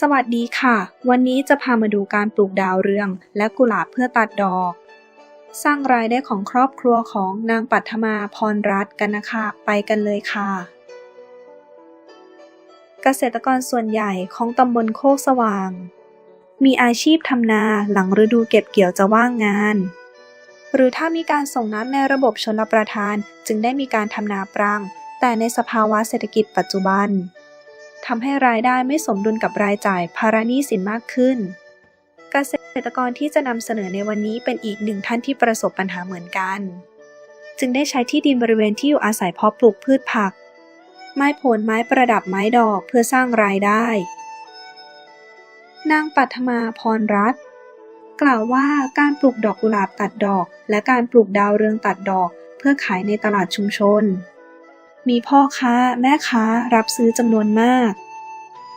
สวัสดีค่ะ วันนี้จะพามาดูการปลูกดาวเรือง และกุหลาบเพื่อตัดดอก สร้างรายได้ของครอบครัวของนางปัทมาพรรัตน์กันนะคะ ไปกันเลยค่ะ เกษตรกรส่วนใหญ่ของตำบลโคกสว่าง มีอาชีพทำนาหลังฤดูเก็บเกี่ยวจะว่างงาน หรือถ้ามีการส่งน้ำในระบบชลประทานจึงได้มีการทำนาปรัง แต่ในสภาวะเศรษฐกิจปัจจุบัน ทำให้รายได้ไม่สมดุลกับรายจ่ายภาระหนี้สินมากขึ้น เกษตรกรที่จะนำเสนอในวันนี้เป็นอีกหนึ่งท่านที่ประสบปัญหาเหมือนกัน จึงได้ใช้ที่ดินบริเวณที่อยู่อาศัยเพาะปลูกพืชผัก ไม้ผลไม้ประดับไม้ดอกเพื่อสร้างรายได้ นางปัทมาพรรัตน์กล่าวว่าการปลูกดอกกุหลาบตัดดอก และการปลูกดาวเรืองตัดดอก เพื่อขายในตลาดชุมชน มีพ่อค้าแม่ค้ารับซื้อจำนวนมาก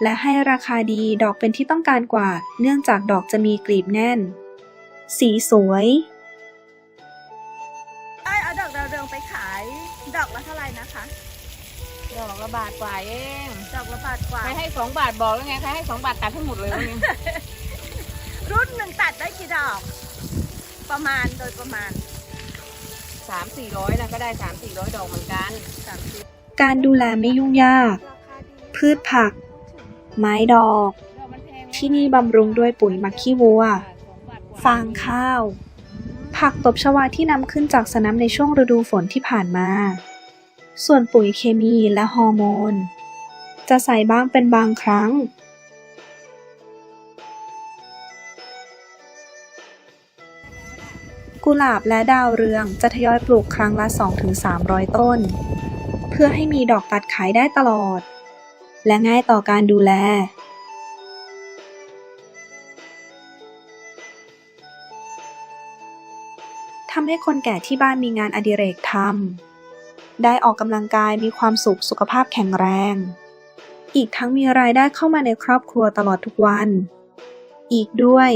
และให้ราคาดีดอกเป็นที่ต้องการกว่า เนื่องจากดอกจะมีกลีบแน่น สีสวยได้เอาดอกดาวเรืองไปขาย ดอกละเท่าไหร่นะคะ ดอกละบาทกว่าเองดอกละบาทกว่า ใครให้สองบาทบอกแล้วไงใครให้สองบาทตัดให้หมดเลยวะเนี่ยรุ่นหนึ่งตัดได้กี่ดอก ประมาณโดยประมาณ สามสี่ร้อยนะก็ได้สามสี่ร้อยดอกเหมือนกันการดูแลไม่ยุ่งยาก พืชผัก ไม้ดอก ที่นี่บำรุงด้วยปุ๋ยมักขี้วัว ฟางข้าว ผักตบชวาที่นำขึ้นจากสนามในช่วงฤดูฝนที่ผ่านมา ส่วนปุ๋ยเคมีและฮอร์โมน จะใส่บ้างเป็นบางครั้ง กุหลาบและดาวเรืองจะทยอยปลูกครั้งละ 2-300 ต้น เพื่อให้มีดอกตัดขายได้ตลอด และง่ายต่อการดูแล ทำให้คนแก่ที่บ้านมีงานอดิเรกทำ ได้ออกกำลังกายมีความสุขสุขภาพแข็งแรง อีกทั้งมีรายได้เข้ามาในครอบครัวตลอดทุกวัน อีกด้วย